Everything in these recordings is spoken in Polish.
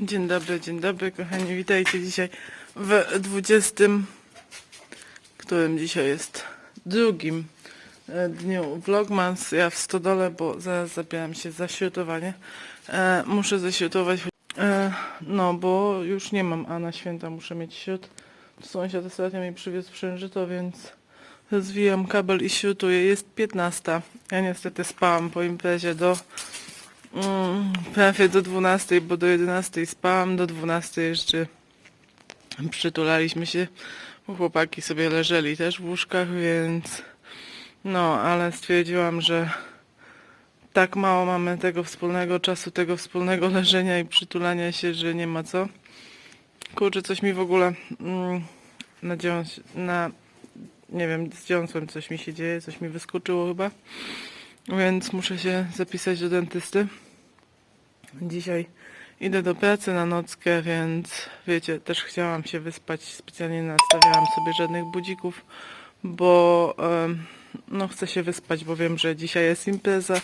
Dzień dobry, dzień dobry, kochani. Witajcie dzisiaj w 20. którym dzisiaj jest drugim e, dniu Vlogmas. Ja w stodole, bo zaraz zabieram się za śrutowanie. E, muszę zaśrutować, e, no bo już nie mam, a na święta muszę mieć śrut. Sąsiad ostatnio mi przywiózł przężyto, więc zwijam kabel i śrutuję. Jest 15. Ja niestety spałam po imprezie do Mm, prawie do 12, bo do 11 spałam, do 12 jeszcze przytulaliśmy się. Chłopaki sobie leżeli też w łóżkach, więc no, ale stwierdziłam, że tak mało mamy tego wspólnego czasu, tego wspólnego leżenia i przytulania się, że nie ma co. Kurczę, coś mi w ogóle mm, na, dziąs- na nie wiem, z dziąsłem coś mi się dzieje, coś mi wyskoczyło chyba. Więc muszę się zapisać do dentysty. Dzisiaj idę do pracy na nockę, więc wiecie, też chciałam się wyspać. Specjalnie nie nastawiałam sobie żadnych budzików, bo no chcę się wyspać, bo wiem, że dzisiaj jest impreza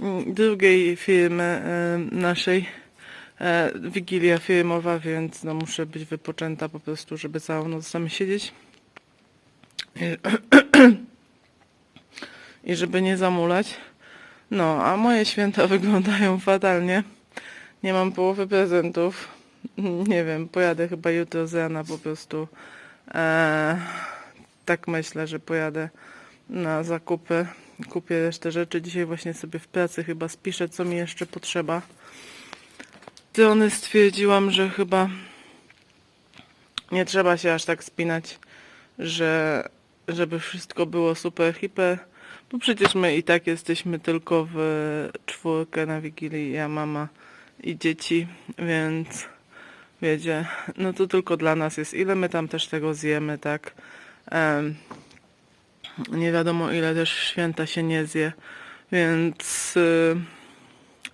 mm, drugiej firmy naszej e, wigilia firmowa, więc no muszę być wypoczęta po prostu, żeby całą noc tam siedzieć. I żeby nie zamulać. No, a moje święta wyglądają fatalnie. Nie mam połowy prezentów. Nie wiem, pojadę chyba jutro z rana po prostu. E, tak myślę, że pojadę na zakupy. Kupię resztę rzeczy. Dzisiaj właśnie sobie w pracy chyba spiszę, co mi jeszcze potrzeba. Strony stwierdziłam, że chyba nie trzeba się aż tak spinać, że żeby wszystko było super hiper, bo przecież my i tak jesteśmy tylko w czwórkę na Wigilii, ja, mama i dzieci, więc wiecie, no to tylko dla nas jest, ile my tam też tego zjemy, tak? Em, nie wiadomo ile też święta się nie zje, więc y,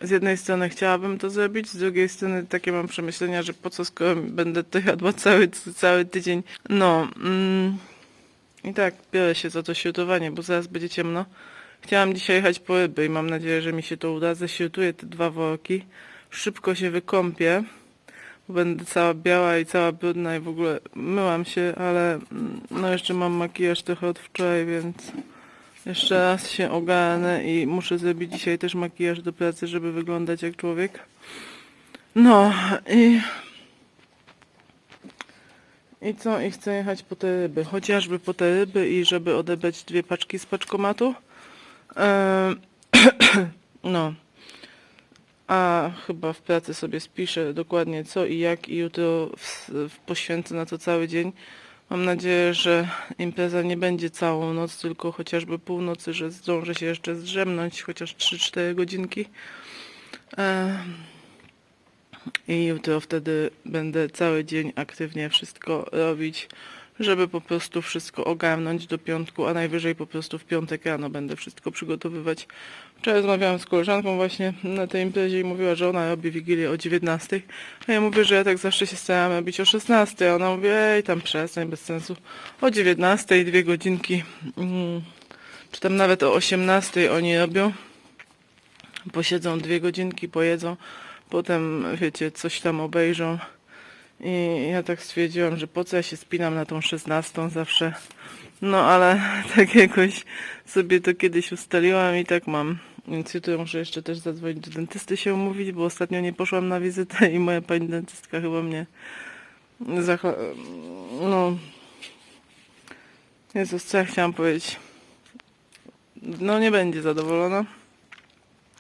z jednej strony chciałabym to zrobić, z drugiej strony takie mam przemyślenia, że po co skoro będę to jadła cały, cały tydzień. No, mm, i tak, biorę się za to śrutowanie, bo zaraz będzie ciemno. Chciałam dzisiaj jechać po ryby i mam nadzieję, że mi się to uda. Ześrutuję te dwa worki. Szybko się wykąpię, bo będę cała biała i cała brudna i w ogóle myłam się, ale mm, no jeszcze mam makijaż trochę od wczoraj, więc jeszcze raz się ogarnę i muszę zrobić dzisiaj też makijaż do pracy, żeby wyglądać jak człowiek. No i... I co? I chcę jechać po te ryby. Chociażby po te ryby i żeby odebrać dwie paczki z paczkomatu. Ehm, no. A chyba w pracy sobie spiszę dokładnie co i jak i jutro w, w poświęcę na to cały dzień. Mam nadzieję, że impreza nie będzie całą noc, tylko chociażby północy, że zdążę się jeszcze zdrzemnąć chociaż 3-4 godzinki. Ehm, i jutro wtedy będę cały dzień aktywnie wszystko robić, żeby po prostu wszystko ogarnąć do piątku, a najwyżej po prostu w piątek rano będę wszystko przygotowywać. Wczoraj rozmawiałam z koleżanką właśnie na tej imprezie i mówiła, że ona robi Wigilię o 19, a ja mówię, że ja tak zawsze się starałam robić o 16, a ona mówi, ej tam przestań, bez sensu. O 19, dwie godzinki, mm, czy tam nawet o 18 oni robią posiedzą dwie godzinki, pojedzą, potem wiecie, coś tam obejrzą. I ja tak stwierdziłam, że po co ja się spinam na tą szesnastą zawsze. No ale tak jakoś sobie to kiedyś ustaliłam i tak mam. Więc jutro muszę jeszcze też zadzwonić do dentysty się umówić, bo ostatnio nie poszłam na wizytę i moja pani dentystka chyba mnie zachla... No... Jezus, co ja chciałam powiedzieć? No nie będzie zadowolona.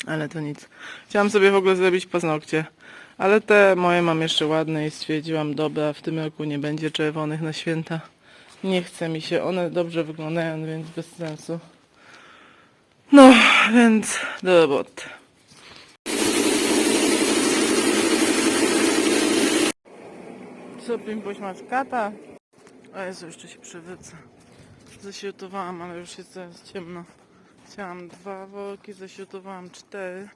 Ale to nic. Chciałam sobie w ogóle zrobić paznokcie. Ale te moje mam jeszcze ładne i stwierdziłam, dobra, w tym roku nie będzie czerwonych na święta. Nie chce mi się, one dobrze wyglądają, więc bez sensu. No, więc do roboty. Pimpuś, masz kata? O Jezu, jeszcze się przewrócę. Zaświatowałam, ale już jest teraz ciemno. Chciałam dwa worki, zaświatowałam cztery,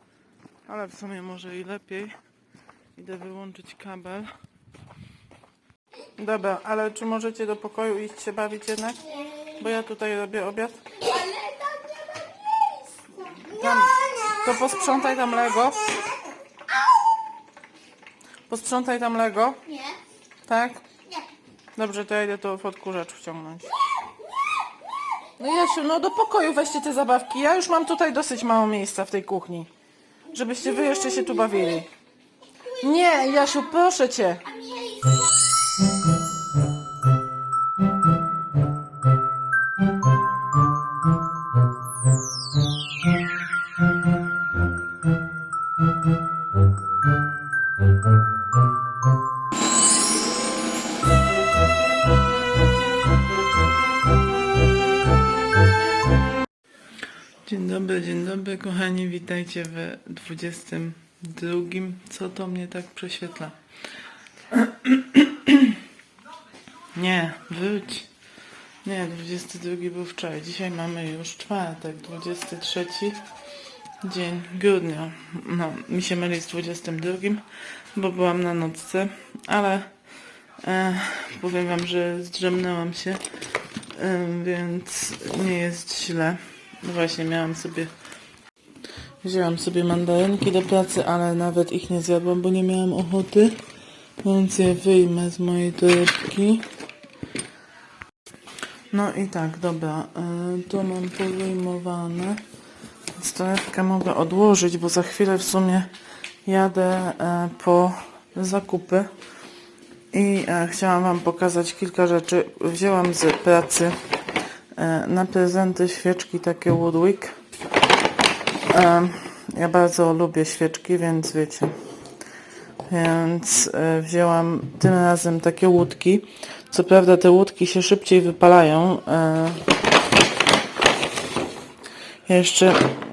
ale w sumie może i lepiej. Idę wyłączyć kabel. Dobra, ale czy możecie do pokoju iść się bawić jednak? Bo ja tutaj robię obiad. Tam, to posprzątaj tam Lego. Posprzątaj tam Lego, Nie. tak? Nie. Dobrze, to ja idę to w odkurzacz wciągnąć. No Jasiu, no do pokoju weźcie te zabawki. Ja już mam tutaj dosyć mało miejsca w tej kuchni. Żebyście wy jeszcze się tu bawili. Nie, Jasiu, proszę cię. Witajcie w 22. Co to mnie tak prześwietla? Nie, wróć. Nie, 22 był wczoraj. Dzisiaj mamy już czwartek, 23 dzień grudnia. No, mi się myli z 22, bo byłam na nocce, ale e, powiem wam, że zdrzemnęłam się, e, więc nie jest źle. Właśnie miałam sobie Wzięłam sobie mandarynki do pracy, ale nawet ich nie zjadłam, bo nie miałam ochoty. Więc je wyjmę z mojej torebki. No i tak, dobra. y, Tu mam powyjmowane. Torebkę mogę odłożyć, bo za chwilę w sumie jadę e, po zakupy. I e, chciałam Wam pokazać kilka rzeczy. Wzięłam z pracy e, na prezenty świeczki takie Woodwick. Em, Ja bardzo lubię świeczki, więc wiecie. Więc e, wzięłam tym razem takie łódki. Co prawda te łódki się szybciej wypalają. E, jeszcze,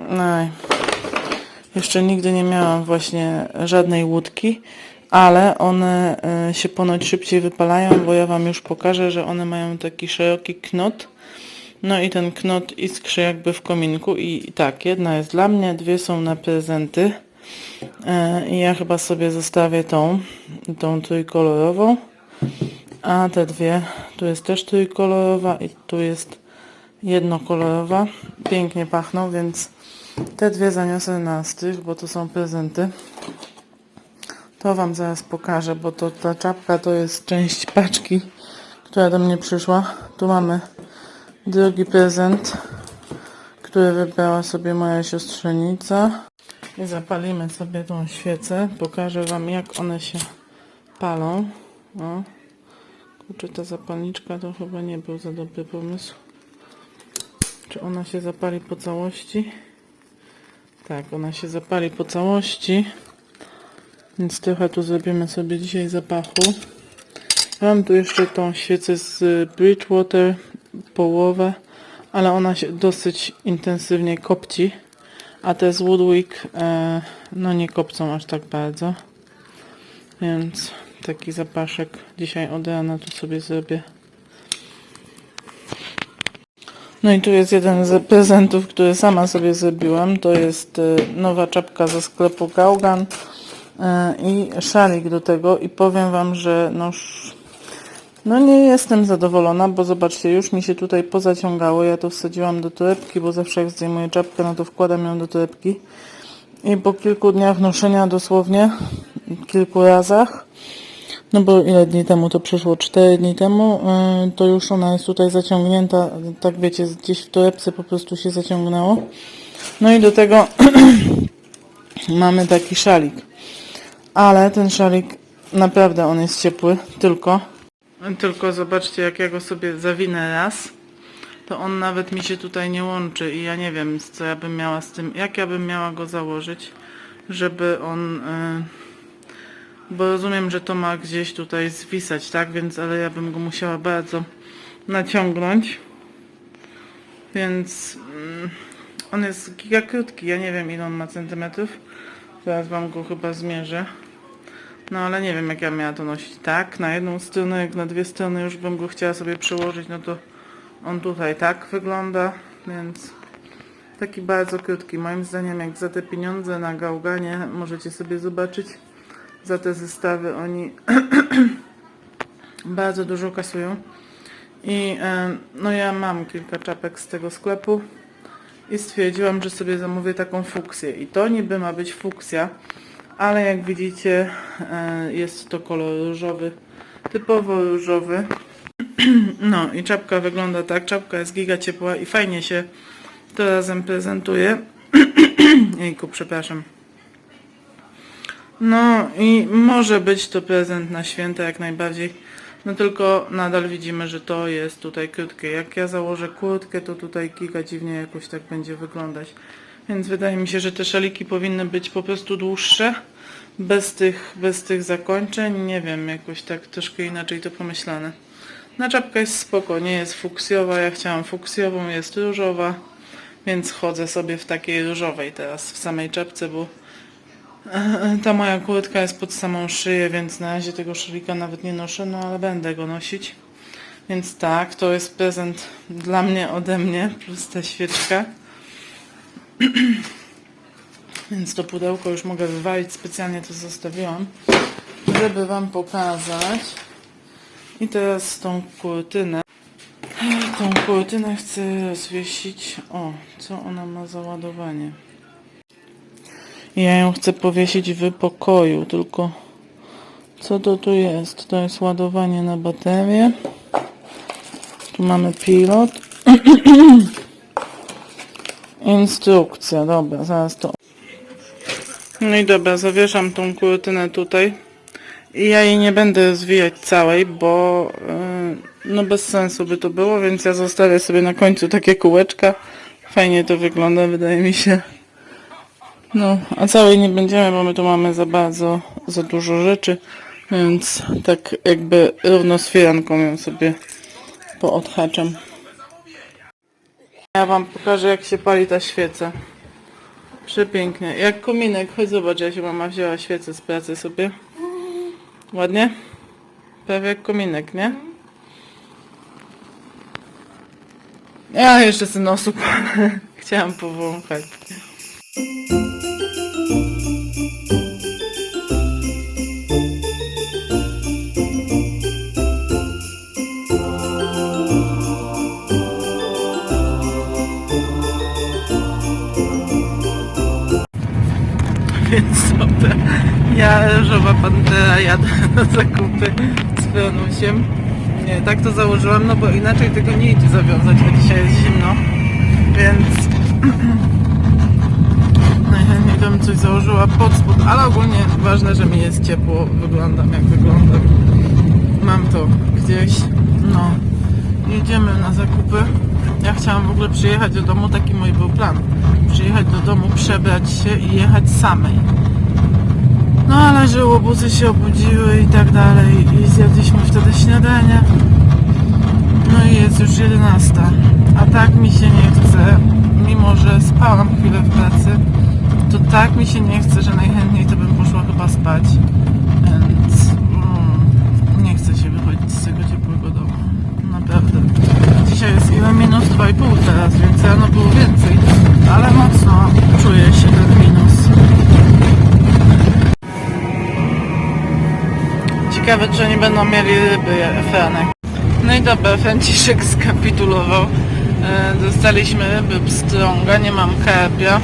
no, jeszcze nigdy nie miałam właśnie żadnej łódki, ale one e, się ponoć szybciej wypalają, bo ja Wam już pokażę, że one mają taki szeroki knot. No i ten knot iskrzy jakby w kominku i, tak, jedna jest dla mnie, dwie są na prezenty. E, I ja chyba sobie zostawię tą, tą trójkolorową. A te dwie, tu jest też trójkolorowa i tu jest jednokolorowa. Pięknie pachną, więc te dwie zaniosę na strych, bo to są prezenty. To Wam zaraz pokażę, bo to ta czapka to jest część paczki, która do mnie przyszła. Tu mamy drugi prezent, który wybrała sobie moja siostrzenica. I zapalimy sobie tą świecę. Pokażę Wam, jak one się palą. O. Kurczę, ta zapalniczka to chyba nie był za dobry pomysł. Czy ona się zapali po całości? Tak, ona się zapali po całości. Więc trochę tu zrobimy sobie dzisiaj zapachu. Mam tu jeszcze tą świecę z Bridgewater, połowę, ale ona się dosyć intensywnie kopci. A te z Woodwick, e, no nie kopcą aż tak bardzo. Więc taki zapaszek dzisiaj od tu sobie zrobię. No i tu jest jeden z prezentów, który sama sobie zrobiłam. To jest e, nowa czapka ze sklepu Gaugan e, i szalik do tego. I powiem Wam, że no, no nie jestem zadowolona, bo zobaczcie, już mi się tutaj pozaciągało. Ja to wsadziłam do torebki, bo zawsze jak zdejmuję czapkę, no to wkładam ją do torebki. I po kilku dniach noszenia dosłownie, kilku razach, no bo ile dni temu to przyszło? Cztery dni temu, yy, to już ona jest tutaj zaciągnięta, tak wiecie, gdzieś w torebce po prostu się zaciągnęło. No i do tego mamy taki szalik. Ale ten szalik, naprawdę on jest ciepły, tylko... Tylko zobaczcie, jak ja go sobie zawinę raz, to on nawet mi się tutaj nie łączy i ja nie wiem, co ja bym miała z tym, jak ja bym miała go założyć, żeby on... Yy, bo rozumiem, że to ma gdzieś tutaj zwisać, tak? Więc, ale ja bym go musiała bardzo naciągnąć. Więc mm, on jest giga krótki. Ja nie wiem ile on ma centymetrów. Zaraz wam go chyba zmierzę. No ale nie wiem jak ja miała to nosić. Tak, na jedną stronę, jak na dwie strony już bym go chciała sobie przełożyć, no to on tutaj tak wygląda, więc taki bardzo krótki. Moim zdaniem jak za te pieniądze na gałganie możecie sobie zobaczyć za te zestawy oni bardzo dużo kasują. I e, no ja mam kilka czapek z tego sklepu i stwierdziłam, że sobie zamówię taką fuksję. I to niby ma być fuksja, ale jak widzicie e, jest to kolor różowy, typowo różowy. No i czapka wygląda tak, czapka jest giga ciepła i fajnie się to razem prezentuje. Jejku, przepraszam. No i może być to prezent na święta jak najbardziej. No tylko nadal widzimy, że to jest tutaj krótkie. Jak ja założę kurtkę, to tutaj giga dziwnie jakoś tak będzie wyglądać. Więc wydaje mi się, że te szaliki powinny być po prostu dłuższe. Bez tych, bez tych zakończeń. Nie wiem, jakoś tak troszkę inaczej to pomyślane. Na czapka jest spoko, nie jest fuksjowa. Ja chciałam fuksjową, jest różowa. Więc chodzę sobie w takiej różowej teraz, w samej czapce, bo e, ta moja kurtka jest pod samą szyję, więc na razie tego szalika nawet nie noszę, no ale będę go nosić. Więc tak, to jest prezent dla mnie, ode mnie, plus ta świeczka. Więc to pudełko już mogę wywalić, specjalnie to zostawiłam, żeby Wam pokazać. I teraz tą kurtynę. Tą kurtynę chcę rozwiesić. O, co ona ma za ładowanie? Ja ją chcę powiesić w pokoju, tylko co to tu jest? To jest ładowanie na baterię. Tu mamy pilot. Instrukcja, dobra, zaraz to. No i dobra, zawieszam tą kurtynę tutaj. I ja jej nie będę zwijać całej, bo yy, no bez sensu by to było, więc ja zostawię sobie na końcu takie kółeczka. Fajnie to wygląda, wydaje mi się. No, a całej nie będziemy, bo my tu mamy za bardzo, za dużo rzeczy, więc tak jakby równo z firanką ją sobie poodhaczam. Ja wam pokażę jak się pali ta świeca. Przepięknie. Jak kominek. Chodź zobacz, jak się mama wzięła świecę z pracy sobie. Ładnie? Prawie jak kominek, nie? Ja jeszcze z nosu palę. Chciałam powąchać. Więc ja Różowa Pantera jadę na zakupy z Franusiem. Nie, tak to założyłam, no bo inaczej tego nie idzie zawiązać, a dzisiaj jest zimno. Więc najchętniej bym coś założyła pod spód, ale ogólnie ważne, że mi jest ciepło, wyglądam jak wyglądam. Mam to gdzieś, no. Jedziemy na zakupy. Ja chciałam w ogóle przyjechać do domu, taki mój był plan. Przyjechać do domu, przebrać się i jechać samej. No ale że łobuzy się obudziły i tak dalej i zjadliśmy wtedy śniadanie. No i jest już 11. A tak mi się nie chce, mimo że spałam chwilę w pracy, to tak mi się nie chce, że najchętniej to bym poszła chyba spać. Więc mm, nie chcę się wychodzić z tego ciepłego domu. Naprawdę. Dzisiaj jest ile minus 2,5 teraz, więc rano było więcej. Ale mocno czuję się ten minus. Ciekawe, czy oni będą mieli ryby, Franek. No i dobra, Franciszek skapitulował. E, dostaliśmy ryby pstrąga, nie mam karpia.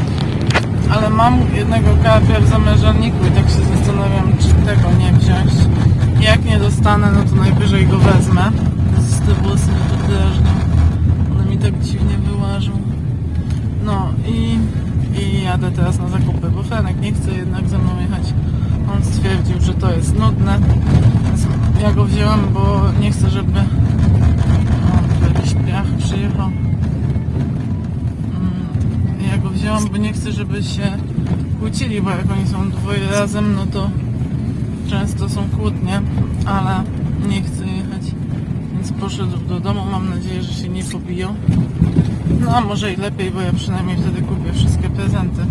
Ale mam jednego karpia w zamierzalniku i tak się zastanawiam, czy tego nie wziąć. Jak nie dostanę, no to najwyżej go wezmę. Z te włosy mnie to drażnią. Tak dziwnie wyłażą. No i, i jadę teraz na zakupy, bo Franek nie chce jednak ze mną jechać. On stwierdził, że to jest nudne. Ja go wzięłam, bo nie chcę, żeby... O, tu jakiś piach przyjechał. Mm, Ja go wzięłam, bo nie chcę, żeby się kłócili, bo jak oni są dwoje razem, no to często są kłótnie, ale nie chcę. Więc poszedł do domu, mam nadzieję, że się nie pobiją. No a może i lepiej, bo ja przynajmniej wtedy kupię wszystkie prezenty.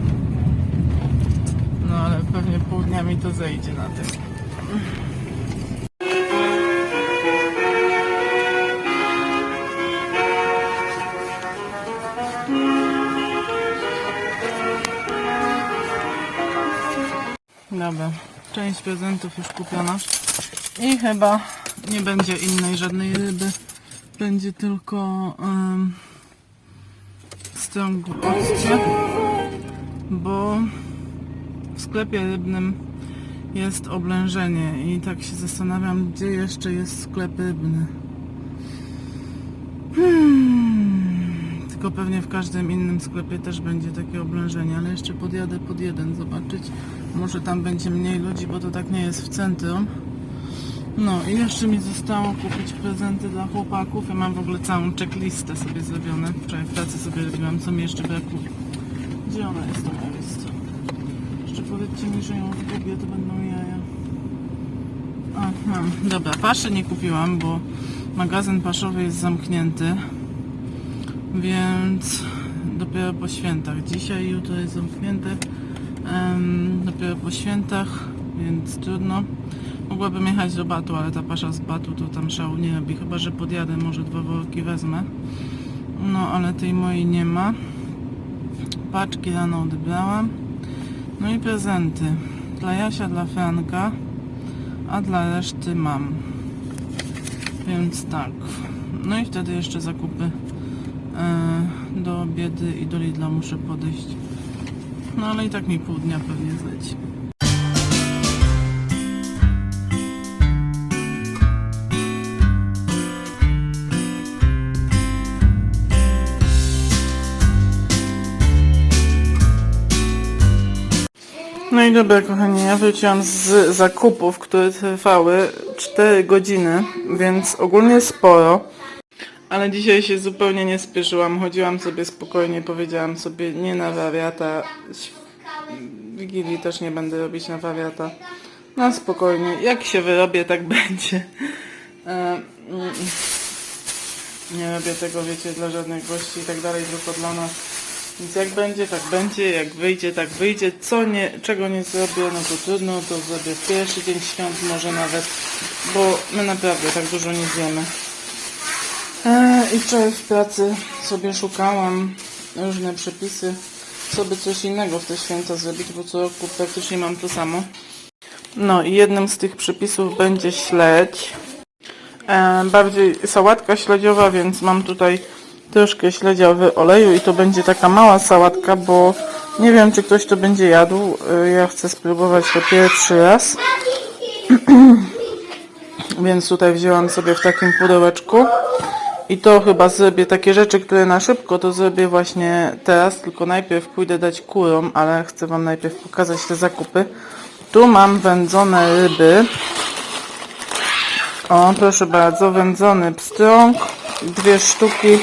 No ale pewnie pół dnia mi to zejdzie na tym. Dobra, część prezentów już kupiona. I chyba nie będzie innej żadnej ryby. Będzie tylko um, strąg occie, bo w sklepie rybnym jest oblężenie i tak się zastanawiam, gdzie jeszcze jest sklep rybny. Hmm, tylko pewnie w każdym innym sklepie też będzie takie oblężenie, ale jeszcze podjadę pod jeden zobaczyć. Może tam będzie mniej ludzi, bo to tak nie jest w centrum. No i jeszcze mi zostało kupić prezenty dla chłopaków. Ja mam w ogóle całą checklistę sobie zrobione. Wczoraj w pracy sobie robiłam, co mi jeszcze brakuje. Gdzie ona jest? Ona jest. Jeszcze powiedzcie mi, że ją zgubię, to będą jaja. A, mam. Dobra, paszy nie kupiłam, bo magazyn paszowy jest zamknięty. Więc dopiero po świętach. Dzisiaj jutro jest zamknięte. Em, dopiero po świętach, więc trudno. Mogłabym jechać do Batu, ale ta pasza z Batu to tam szału nie robi. Chyba, że podjadę, może dwa worki wezmę. No, ale tej mojej nie ma. Paczki rano odebrałam. No i prezenty. Dla Jasia, dla Franka, a dla reszty mam. Więc tak. No i wtedy jeszcze zakupy e, do biedy i do Lidla muszę podejść. No ale i tak mi pół dnia pewnie zleci. I dobra, kochani, ja wróciłam z zakupów, które trwały 4 godziny, więc ogólnie sporo. Ale dzisiaj się zupełnie nie spieszyłam, chodziłam sobie spokojnie, powiedziałam sobie nie na wariata. Wigilii też nie będę robić na wariata. No spokojnie, jak się wyrobię, tak będzie. E, mm, nie robię tego, wiecie, dla żadnych gości i tak dalej, tylko dla nas. Więc jak będzie, tak będzie, jak wyjdzie, tak wyjdzie. Co nie, czego nie zrobię, no to trudno, to zrobię pierwszy dzień świąt może nawet, bo my naprawdę tak dużo nie zjemy. E, I wczoraj w pracy sobie szukałam różne przepisy, co by coś innego w te święta zrobić, bo co roku praktycznie mam to samo. No i jednym z tych przepisów będzie śledź. E, bardziej sałatka śledziowa, więc mam tutaj troszkę śledzia w oleju i to będzie taka mała sałatka, bo nie wiem czy ktoś to będzie jadł. E, Ja chcę spróbować to pierwszy raz. Więc tutaj wzięłam sobie w takim pudełeczku. I to chyba zrobię takie rzeczy, które na szybko to zrobię właśnie teraz, tylko najpierw pójdę dać kurom, ale chcę Wam najpierw pokazać te zakupy. Tu mam wędzone ryby. O, proszę bardzo, wędzony pstrąg, dwie sztuki.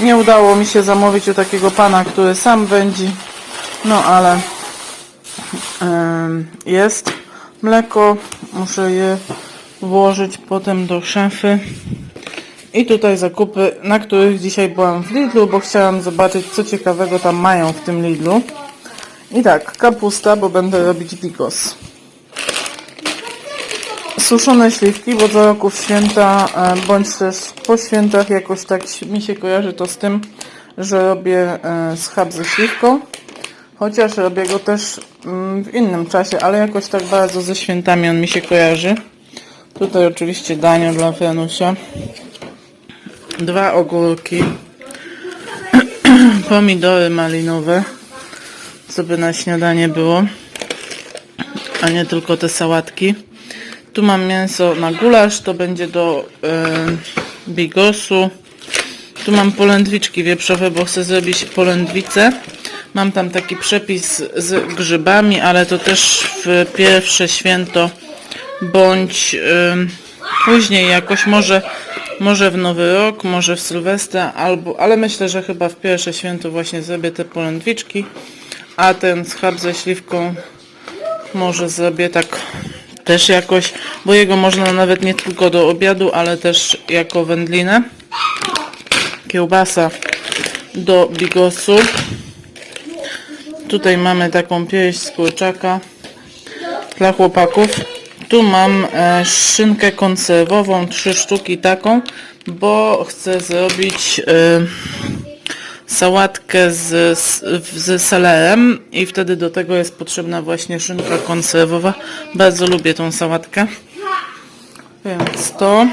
Nie udało mi się zamówić u takiego pana, który sam wędzi, no ale jest mleko, muszę je włożyć potem do szafy. I tutaj zakupy, na których dzisiaj byłam w Lidlu, bo chciałam zobaczyć, co ciekawego tam mają w tym Lidlu. I tak, kapusta, bo będę robić bigos. Suszone śliwki, bo co roku w święta, e, bądź też po świętach jakoś tak mi się kojarzy to z tym, że robię e, schab ze śliwką. Chociaż robię go też mm, w innym czasie, ale jakoś tak bardzo ze świętami on mi się kojarzy. Tutaj oczywiście danie dla Franusia dwa ogórki, pomidory malinowe, co by na śniadanie było, a nie tylko te sałatki. Tu mam mięso na gulasz, to będzie do y, bigosu. Tu mam polędwiczki wieprzowe, bo chcę zrobić polędwicę. Mam tam taki przepis z grzybami, ale to też w pierwsze święto bądź y, później jakoś może może w Nowy Rok, może w Sylwestra, albo, ale myślę, że chyba w pierwsze święto właśnie zrobię te polędwiczki, a ten schab ze śliwką może zrobię tak też jakoś, bo jego można nawet nie tylko do obiadu, ale też jako wędlinę. Kiełbasa do bigosu. Tutaj mamy taką pierś z kurczaka dla chłopaków. Tu mam e, szynkę konserwową, trzy sztuki taką, bo chcę zrobić e, sałatkę z, z, z selerem i wtedy do tego jest potrzebna właśnie szynka konserwowa. Bardzo lubię tą sałatkę. Więc to.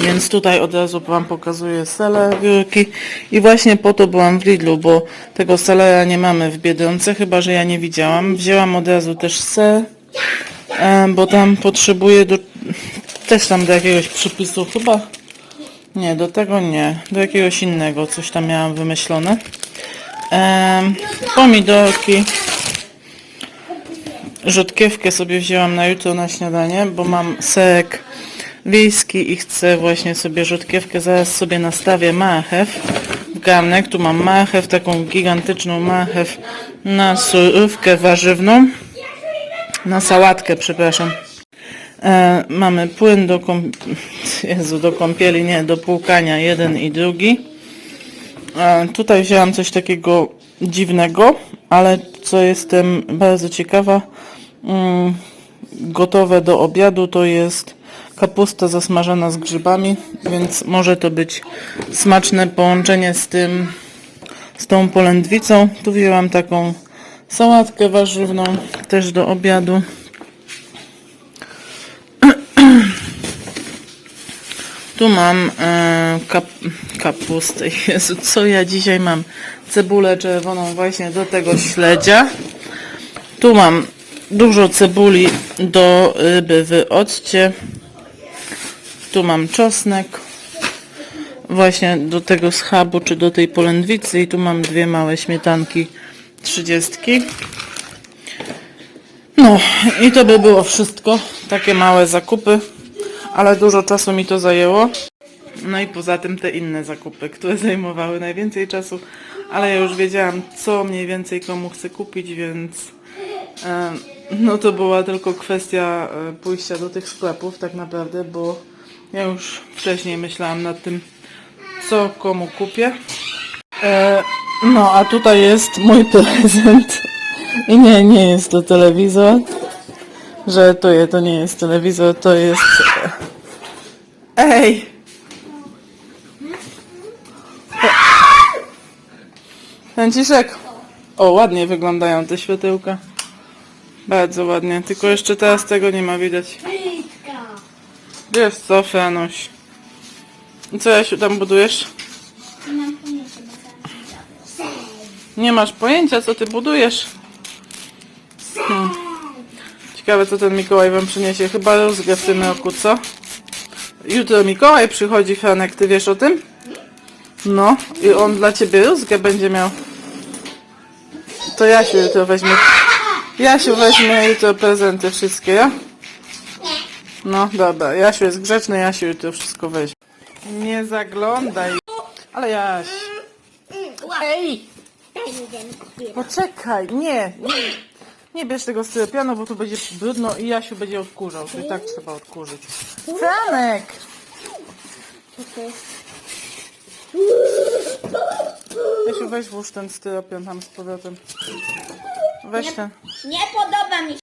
Więc tutaj od razu Wam pokazuję seler wielki i właśnie po to byłam w Lidlu, bo tego selera nie mamy w Biedronce, chyba że ja nie widziałam. Wzięłam od razu też ser bo tam potrzebuję do, też tam do jakiegoś przepisu chyba, nie, do tego nie, do jakiegoś innego, coś tam miałam wymyślone. E, pomidorki, rzodkiewkę sobie wzięłam na jutro na śniadanie, bo mam serek wiejski i chcę właśnie sobie rzodkiewkę, zaraz sobie nastawię marchew w garnek, tu mam marchew, taką gigantyczną marchew na surówkę warzywną, na sałatkę, przepraszam. E, mamy płyn do, kąp- Jezu, do kąpieli, nie, do płukania, jeden i drugi. E, tutaj wzięłam coś takiego dziwnego, ale co jestem bardzo ciekawa, mm, gotowe do obiadu to jest kapusta zasmażana z grzybami, więc może to być smaczne połączenie z tym, z tą polędwicą. Tu wzięłam taką sałatkę warzywną też do obiadu. Tu mam e, kap, kapustę. Jezu, co ja dzisiaj mam? Cebulę czerwoną właśnie do tego śledzia. Tu mam dużo cebuli do ryby w. Tu mam czosnek. Właśnie do tego schabu, czy do tej polędwicy. I tu mam dwie małe śmietanki trzydziestki. No i to by było wszystko. Takie małe zakupy, ale dużo czasu mi to zajęło. No i poza tym te inne zakupy, które zajmowały najwięcej czasu, ale ja już wiedziałam, co mniej więcej komu chcę kupić, więc no to była tylko kwestia e, pójścia do tych sklepów tak naprawdę, bo ja już wcześniej myślałam nad tym, co komu kupię. E, no, a tutaj jest mój prezent. I nie, nie jest to telewizor. Je, to nie jest telewizor, to jest... Ej! Franciszek! O, ładnie wyglądają te światełka. Bardzo ładnie, tylko jeszcze teraz tego nie ma widać. Brytka. Wiesz co, Franuś? I co, Jasiu, tam budujesz? Nie mam pojęcia, bo Nie masz pojęcia, co ty budujesz? Hmm. Ciekawe, co ten Mikołaj wam przyniesie. Chyba rózgę w tym roku, co? Jutro Mikołaj przychodzi, Franek, ty wiesz o tym? No, i on dla ciebie rózgę będzie miał. To Jasiu jutro weźmie. Jasiu weźmie jutro prezenty wszystkie, ja? No, dobra. Jasiu jest grzeczny, Jasiu jutro wszystko weźmie. Nie zaglądaj. Ale Jaś. Ej! Poczekaj, nie, nie, nie bierz tego styropianu, bo tu będzie brudno i Jasiu będzie odkurzał. To i tak trzeba odkurzyć. Franek! Co to jest? Jasiu, weź włóż ten styropian tam z powrotem. Weź ten. Nie podoba mi się.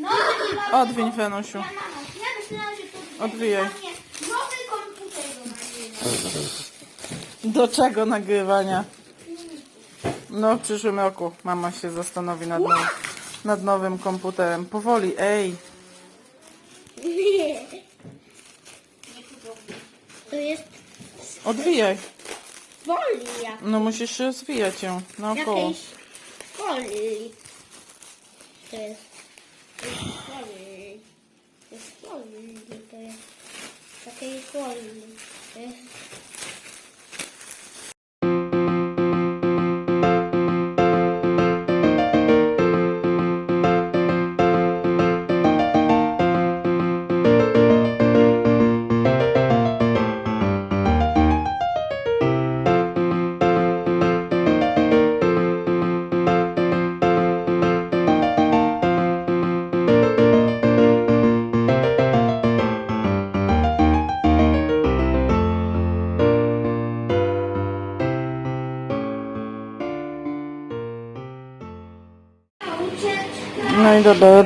No, no, Odwiń, Fenusiu. ja myślałam, że to Odwijaj. nie. nowy komputer do nagrywania. Do czego nagrywania? No, w przyszłym roku mama się zastanowi nad, now, nad nowym komputerem. Powoli, ej. To jest Odwijaj. folia. No, musisz się rozwijać ją naokoło. Jakiejś folii. To jest. To jest. Dobra,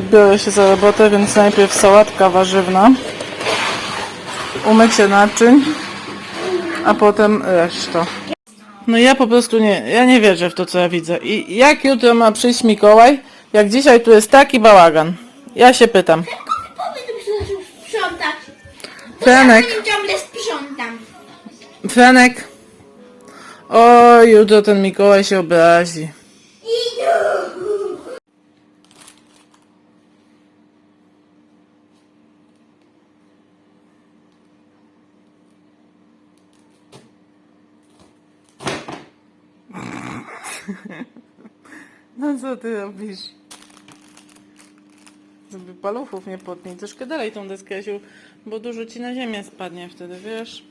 biorę się za robotę, więc najpierw sałatka warzywna, umycie naczyń, a potem reszta. No ja po prostu nie, ja nie wierzę w to, co ja widzę. I jak jutro ma przyjść Mikołaj, jak dzisiaj tu jest taki bałagan? Ja się pytam. Sprzątać. Franek, ciągle sprzątam. Franek. O, jutro ten Mikołaj się obrazi. No co ty robisz? Żeby paluchów nie potnij. Troszkę dalej tą deskę, Jasiu, bo dużo ci na ziemię spadnie wtedy, wiesz?